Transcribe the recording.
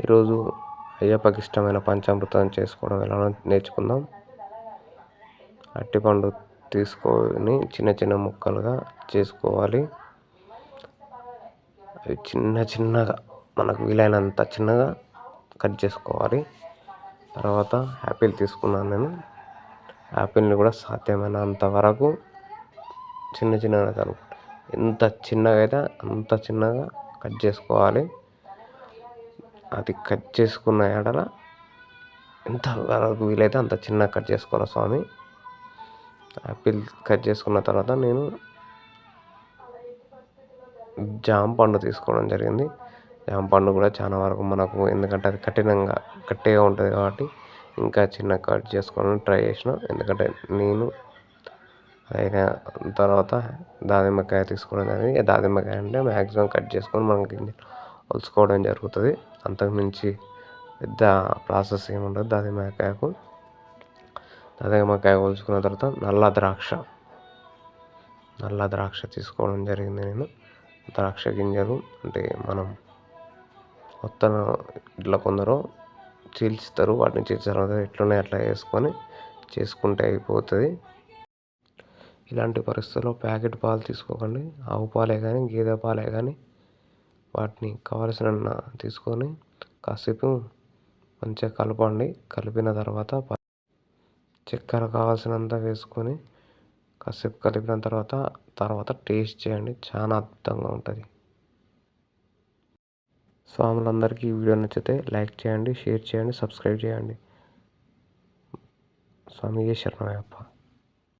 ఈరోజు అయ్యప్పకి ఇష్టమైన పంచామృతం చేసుకోవడం ఎలా నేర్చుకుందాం. అరటిపండు తీసుకొని చిన్న చిన్న ముక్కలుగా చేసుకోవాలి. అవి చిన్న చిన్నగా మనకు వీలైనంత చిన్నగా కట్ చేసుకోవాలి. తర్వాత యాపిల్ తీసుకున్నాను నేను. యాపిల్ని కూడా సాధ్యమైనంత వరకు చిన్న చిన్నగా ఎంత చిన్నగా అయితే అంత చిన్నగా కట్ చేసుకోవాలి. అది కట్ చేసుకున్న ఎడల ఎంత వరకు వీలైతే అంత చిన్నగా కట్ చేసుకోవాలి స్వామి? యాపిల్ కట్ చేసుకున్న తర్వాత నేను జామ పండు తీసుకోవడం జరిగింది. జామ పండు కూడా చాలా వరకు మనకు ఎందుకంటే అది కఠినంగా గట్టిగా ఉంటుంది కాబట్టి ఇంకా చిన్న కట్ చేసుకోవడం ట్రై చేసిన. ఎందుకంటే నేను అయిన తర్వాత దానిమ్మకాయ తీసుకోవడం జరిగింది. దానిమ్మకాయ అంటే మ్యాక్సిమం కట్ చేసుకొని మనకి ఒలుచుకోవడం జరుగుతుంది. అంతకుమించి పెద్ద ప్రాసెస్ ఏమి ఉండదు. దానిమ్మకాయకు దానిమ్మకాయ కోల్చుకున్న తర్వాత నల్ల ద్రాక్ష నల్ల ద్రాక్ష తీసుకోవడం జరిగింది నేను. ద్రాక్ష గింజలు అంటే మనం కొత్త ఇట్లా కొందరు చీల్చుతారు. వాటిని చీల్చిన తర్వాత ఎట్లున్నాయి అట్లా వేసుకొని చేసుకుంటే అయిపోతుంది. ఇలాంటి పరిస్థితుల్లో ప్యాకెట్ పాలు తీసుకోకండి. ఆవు పాలే కానీ గేదె పాలే కానీ వాటిని కావలసిన తీసుకొని కాసేపు మంచిగా కలపండి. కలిపిన తర్వాత చక్కెర కావాల్సినంత వేసుకొని కాసేపు కలిపిన తర్వాత తర్వాత టేస్ట్ చేయండి. చాలా అద్భుతంగా ఉంటుంది. స్వాములందరికీ ఈ వీడియో నచ్చితే లైక్ చేయండి షేర్ చేయండి సబ్స్క్రైబ్ చేయండి. స్వామి శరణమయ్యప్ప.